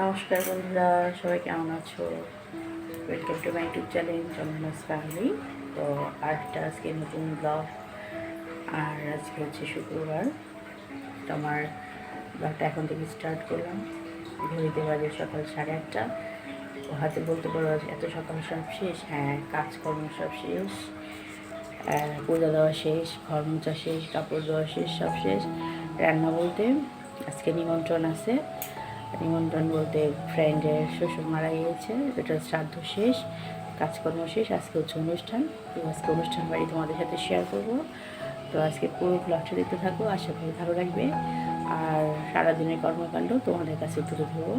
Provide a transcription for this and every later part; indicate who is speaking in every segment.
Speaker 1: নমস্কার বন্ধুরা, সবাই কেমন আছো? Welcome to my YouTube channel Chandana's family তো আজটা আজকে নতুন ব্লগ আর আজকে হচ্ছে শুক্রবার। তো আমার ব্লগটা এখন থেকে স্টার্ট করলাম। ঘড়িতে বাজে সকাল সাড়ে আটটা। ও হাতে বলতে পারো এত সকাল সব শেষ। হ্যাঁ কাজকর্ম সব শেষ। পূজা দেওয়া শেষ, ঘর মোছা শেষ, কাপড় দেওয়া শেষ, সব শেষ। রান্না বলতে আজকে নিমন্ত্রণ আছে। নিমন্ত্রণ বলতে ফ্রেন্ডের শ্বশুর মারা গিয়েছে এটা শ্রাদ্ধ শেষ, কাজকর্ম শেষ, আজকে হচ্ছে অনুষ্ঠান। তো আজকে অনুষ্ঠান বাড়ি তোমাদের সাথে শেয়ার করব। তো আজকে পুরো ব্লগটা দেখতে থাকো, আশা করি ভালো লাগবে। আর সারাদিনের কর্মকাণ্ড তোমাদের কাছে তুলে ধরবো।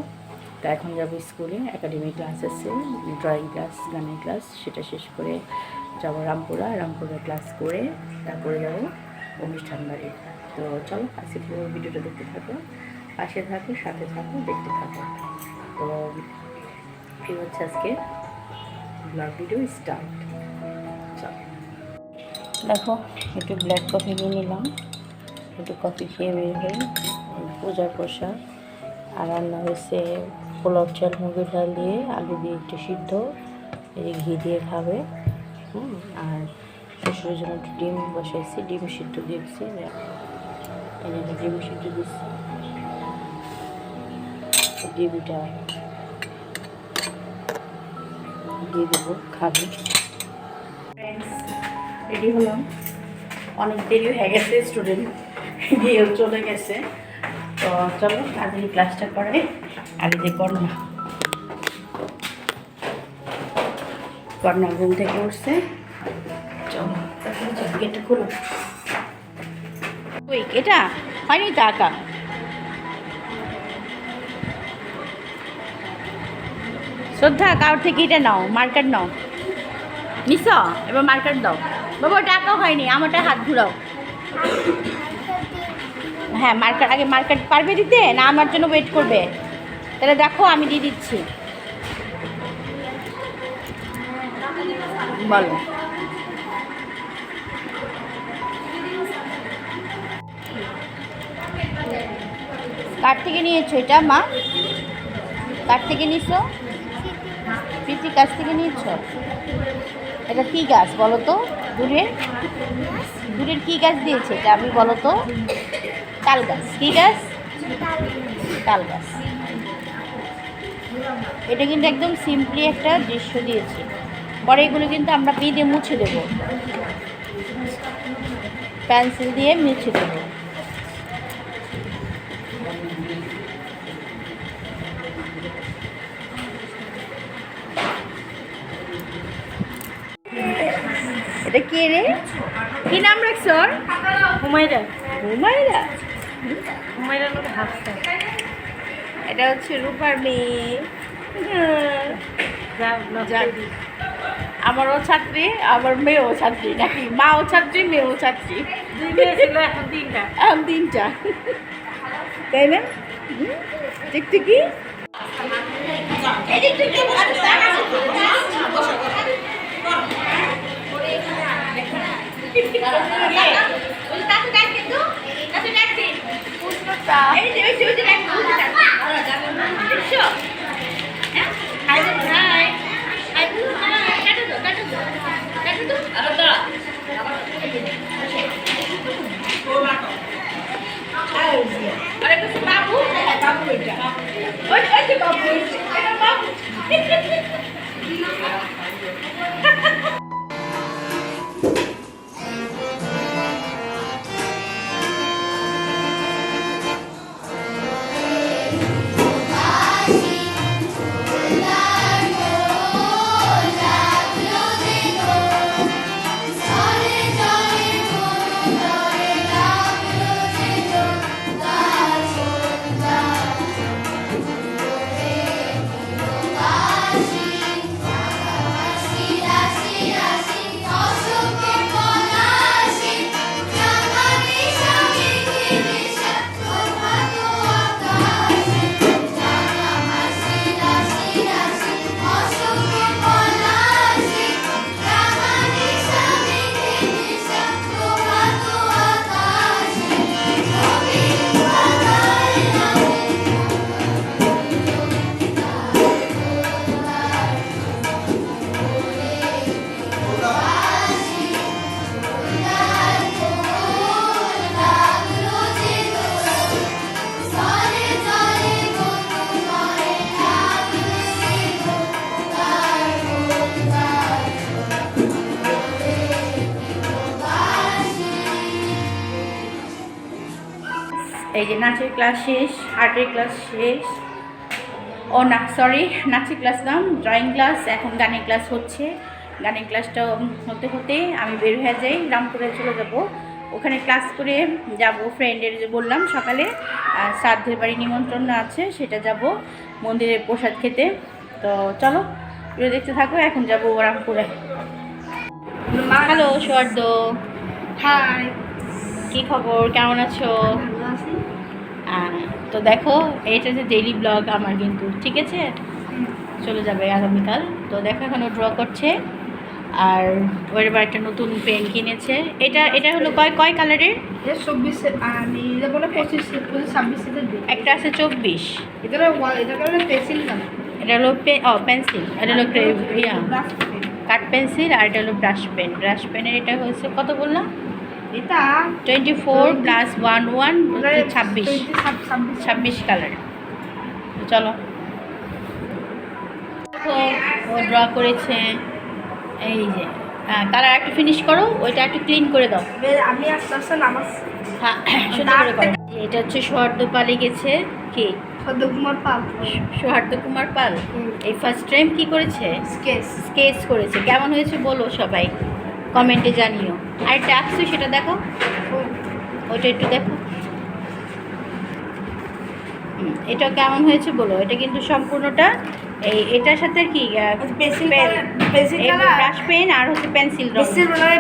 Speaker 1: তা এখন যাব স্কুলে একাডেমি ক্লাস আছে ড্রয়িং ক্লাস গানের ক্লাস সেটা শেষ করে যাব রামপুরা রামপুরা ক্লাস করে তারপরে যাব অনুষ্ঠান বাড়ি। তো চলো, আজকে পুরো ভিডিওটা দেখতে থাকো। পাশে থাকো, সাথে থাকো, দেখতে থাকো। তো, এই হচ্ছে আজকে ব্লগ ভিডিও স্টার্ট দেখো, একটু ব্ল্যাক কফি নিয়ে নিলাম। একটু কফি খেয়ে বের হই। পূজার প্রসাদ। আর রান্না হয়েছে পোলাও চাল, মুগের ডাল দিয়ে আলু দিয়ে একটু সিদ্ধ। এই ঘি দিয়ে খাবে। আর শ্বশুরের জন্য একটু ডিম বসাইছি। ডিম সিদ্ধ দিয়েছি। ডিম সিদ্ধ দিচ্ছি ডিমটা দিয়ে দেবো খাবি। রেডি হলাম। অনেক দেরি হয়ে গেছে স্টুডেন্ট গিয়েও চলে গেছে। তো চলো তাড়াতাড়ি ক্লাসটা করে এই যে কর্ণা কর্ণা ঘুম থেকে উঠছে। চলো গেটটা খুলো। ওই এটা? হয়নি তো আঁকা শ্রদ্ধা, কারোর থেকে এটা নাও, মার্কার নাও। নিস এবার মার্কার দাও। বাবা, ওটা আঁকা হয়নি, আমারটা হাত ঘুরাও। হ্যাঁ মার্কার, আগে মার্কার পারবে দিতে, না আমার জন্য ওয়েট করবে? তাহলে দেখো, আমি দিয়ে দিচ্ছি। বলো। কার থেকে নিয়েছো এটা, মা? কার থেকে নিছো? প্রীতি কাছ থেকে নিয়েছো? এটা কী গাছ বলো তো? দূরের দূরের কী গাছ দিয়েছে এটা আমি বলো তো? তাল গাছ। কী গাছ? তাল গাছ। এটা কিন্তু একদম সিম্পলি একটা দৃশ্য দিয়েছে। পরে এগুলো কিন্তু আমরা বেঁধে মুছে দেবো। পেন্সিল দিয়ে মুছে দেবো এটা কে রে? কি নাম রাখছ ওর? হুমায়রা। হুমায়রা?
Speaker 2: হুমায়রা লোক হাসছে
Speaker 1: এটা হচ্ছে রূপার মেয়ে। আমারও ছাত্রী আমার মেয়েও ছাত্রী নাকি মাও ছাত্রী মেয়েও ছাত্রী?
Speaker 2: দুই মেয়ে ছিল এখন তিনটা।
Speaker 1: এখন তিনটা। তাই না? হুম? টিকটিকি এই টিকটিকি, পুষ্পা। এই যে, ওই নাচের ক্লাস শেষ আর্টের ক্লাস শেষ। ও না সরি নাচের ক্লাস নাম ড্রয়িং ক্লাস এখন গানের ক্লাস হচ্ছে। গানের ক্লাসটা হতে হতে আমি বের হয়ে যাই রামপুরে চলে যাব। ওখানে ক্লাস করে যাব ফ্রেন্ডের যে বললাম সকালে শ্রাদ্ধের বাড়ি নিমন্ত্রণ আছে সেটা যাব মন্দিরে প্রসাদ খেতে। তো চলো ভিডিও দেখতে থাকো এখন যাব রামপুরে। হ্যালো সোয়ার্দ।
Speaker 3: হাই
Speaker 1: কী খবর? কেমন আছো। তো দেখো এটা যে ডেইলি ব্লগ আমার কিন্তু ঠিক আছে? চলে যাবে আগামীকাল। তো দেখো এখনও ড্র করছে। আর ওর এবার একটা নতুন পেন কিনেছে। এটা এটা হলো কয় কয় কালারের
Speaker 3: চব্বিশে আমি বলে পঁচিশ ছাব্বিশে
Speaker 1: একটা আছে চব্বিশ।
Speaker 3: এটা এটা কারণে পেন্সিল না
Speaker 1: এটা হলো ও পেন্সিল এটা হলো ইয়া। কাট পেন্সিল আর এটা হলো ব্রাশ পেন ব্রাশ পেনের এটা হয়েছে কত বললাম?
Speaker 3: এটা
Speaker 1: twenty four plus one one ছাব্বিশ।
Speaker 3: ছাব্বিশ।
Speaker 1: কালার চলো। ও ড্র করেছে। এই যে কালার একটু ফিনিশ করো ওইটা একটু ক্লিন করে দাও।
Speaker 3: আমি আস্তে আস্তে নামাজ
Speaker 1: হ্যাঁ সুন্দর করে করো। এটা হচ্ছে সোহার্দ পালে গেছে। কি?
Speaker 3: কুমার পাল।
Speaker 1: কুমার পাল। এই ফার্স্ট টাইম কি করেছে?
Speaker 3: স্কেচ
Speaker 1: স্কেচ করেছে। কেমন হয়েছে বলো সবাই। কমেন্টে জানিও। আর একটা আসছো সেটা দেখো। ওইটা একটু দেখো। এটা কেমন হয়েছে বলো? এটা কিন্তু সম্পূর্ণটা এই এটার সাথে কি
Speaker 3: পেন্সিল
Speaker 1: ব্রাশ পেন আর হচ্ছে পেন্সিল রং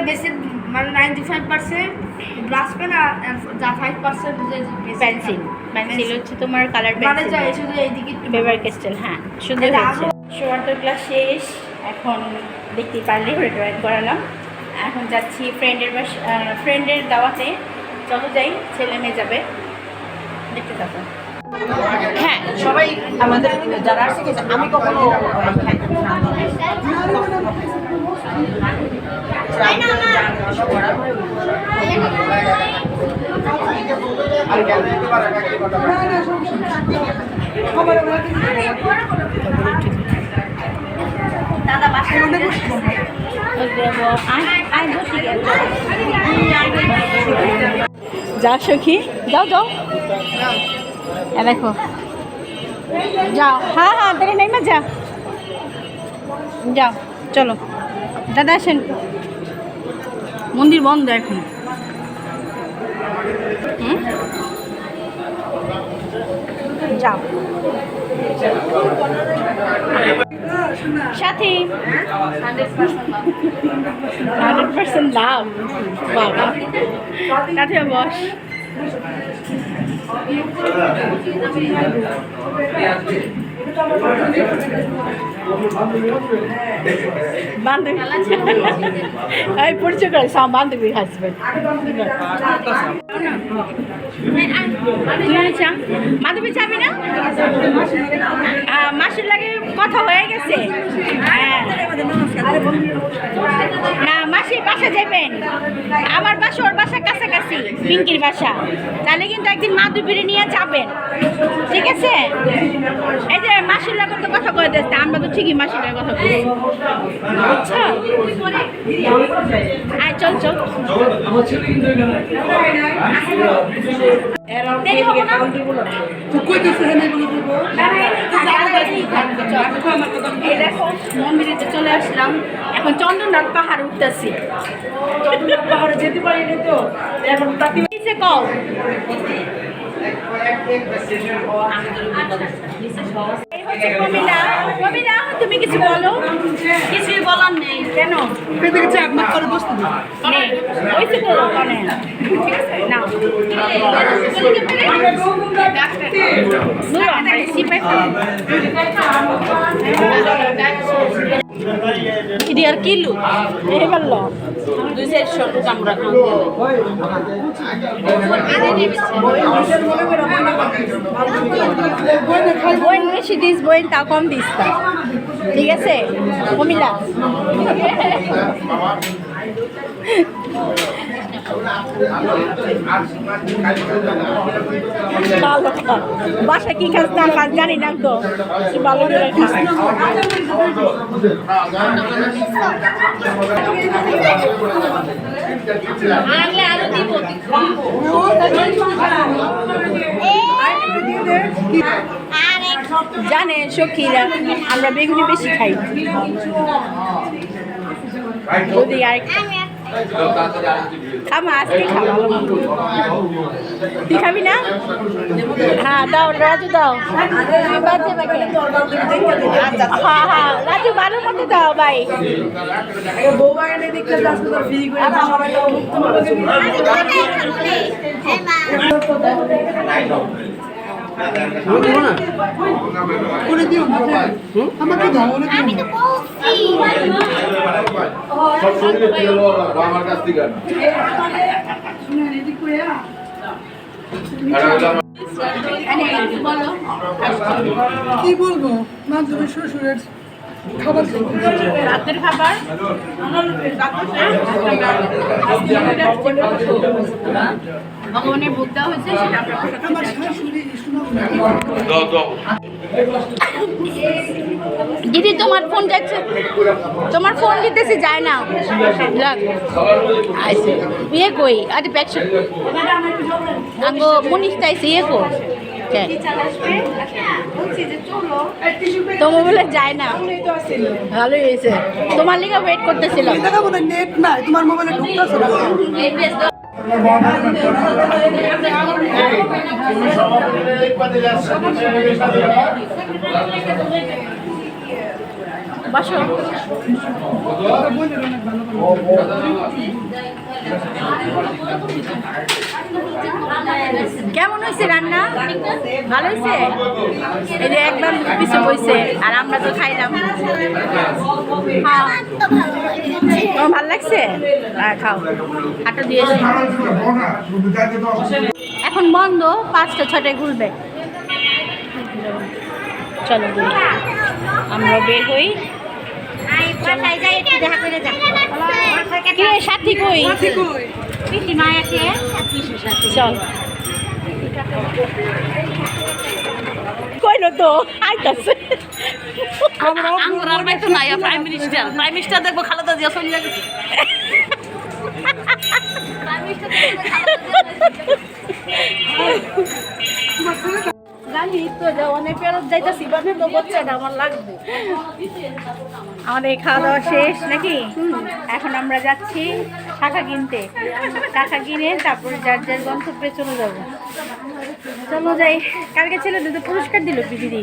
Speaker 3: বেশি মানে ninety five percent brush pen আর ফাইভ পার্সেন্ট
Speaker 1: পেন্সিল পেন্সিল হচ্ছে তোমার কালার
Speaker 3: মানে শুধু এইদিকে
Speaker 1: ক্রিস্টাল হ্যাঁ ক্লাস শেষ এখন দেখতে পারলে ড্রয়িং করালাম। এখন যাচ্ছি ফ্রেন্ডের বাস ফ্রেন্ডের দাওয়াতে। চলো যাই ছেলে মেয়ে যাবে। দেখতে থাকো।
Speaker 4: হ্যাঁ সবাই আমাদের যারা আসছে আমি কখনো
Speaker 1: দাদা বাসায় যাও সখী, যাও যাও। দেখো। যাও। হ্যাঁ হ্যাঁ তেরে নেই মা, যা। যাও, চলো। দাদা আসেন। মন্দির বন্ধ এখন? যাও। সাথী। হান্ড্রেড পার্সেন্ট বাবা। সাথে বস। বান্ধবী পরিচয় করে সব বান্ধবীর হাজবেন্ড মাধবী চাবি না মাসির লাগে কথা হয়ে গেছে। হ্যাঁ। না মাসির বাসা যাবেন আমার বাসা ওর বাসা কাছাকাছি, পিঙ্কির বাসা। তাহলে কিন্তু একদিন মাধবীরে নিয়ে যাবেন। ঠিক আছে? এই যে মাসির লাগে তো কথা কয়ে দিচ্ছে আমরা তো ঠিকই মাসির কথা বলি বুঝছ? আয়, চল চল। চলে আসলাম। এখন চন্দননাথ পাহাড় উঠতেছি। পাহাড়ে যেতে পারিনি তো। এখন প্রমীলা। প্রমীলা, তুমি কিছু বলো? কিছুই বলার নেই। কেন? নেই। ওইসে তো মানে ঠিক আছে? না বইন বেশি দিস তা কম দিস তা ঠিক আছে কমিলা। বাসায় কি খাস না খাস জানি না তো ভালো করে খাস জানে সখীরা আমরা বেগুনি বেশি খাই। যদি আর খামা আজকে খা ভালো মন্দ। তুই খাবি না? হ্যাঁ দাও রাজু দাও। হ্যাঁ হ্যাঁ রাজু ভালো মতো দাও ভাই।
Speaker 5: আমি
Speaker 6: কি বলব? মাধ্যমিক শ্বশুরের খাবার
Speaker 1: রাতের খাবার ভগবানের ভোগ দেওয়া হয়েছে দিদি তোমার ফোন যাচ্ছে। তোমার ফোন দিতেছি যায় না। ইয়ে কই? আরে ব্যাগ আঙ্গো মনিষ চাইছে ইয়ে কো? তোমার বলে যায় না। ভালোই হয়েছে। তোমার লিগে ওয়েট করতেছিল
Speaker 6: দেখাবো না নেট নাই তোমার মোবাইলে
Speaker 1: বসো কেমন হয়েছে রান্না? ভালো হয়েছে? এই যে একবার পিছু বইছে আর আমরা তো খাইলাম। তোমার ভালো লাগছে? হ্যাঁ খাও। হাঁটা দিয়ে। এখন বন্ধ পাঁচটা ছটায় ঘুরবে। চলো আমরা বের হই। সাথী কই? চল। কইলো তো? আইতাছে।
Speaker 2: নাই প্রাইম মিনিস্টার প্রাইম মিনিস্টার দেখব খালেদা জিয়া চলে
Speaker 1: আমাদের খাওয়া দাওয়া শেষ নাকি? এখন আমরা যাচ্ছি শাখা কিনতে। শাখা কিনে তারপরে যার যার গন্তব্যে চলে যাব। চলো যাই। কালকে ছেলেদের তো পুরস্কার দিল দিদি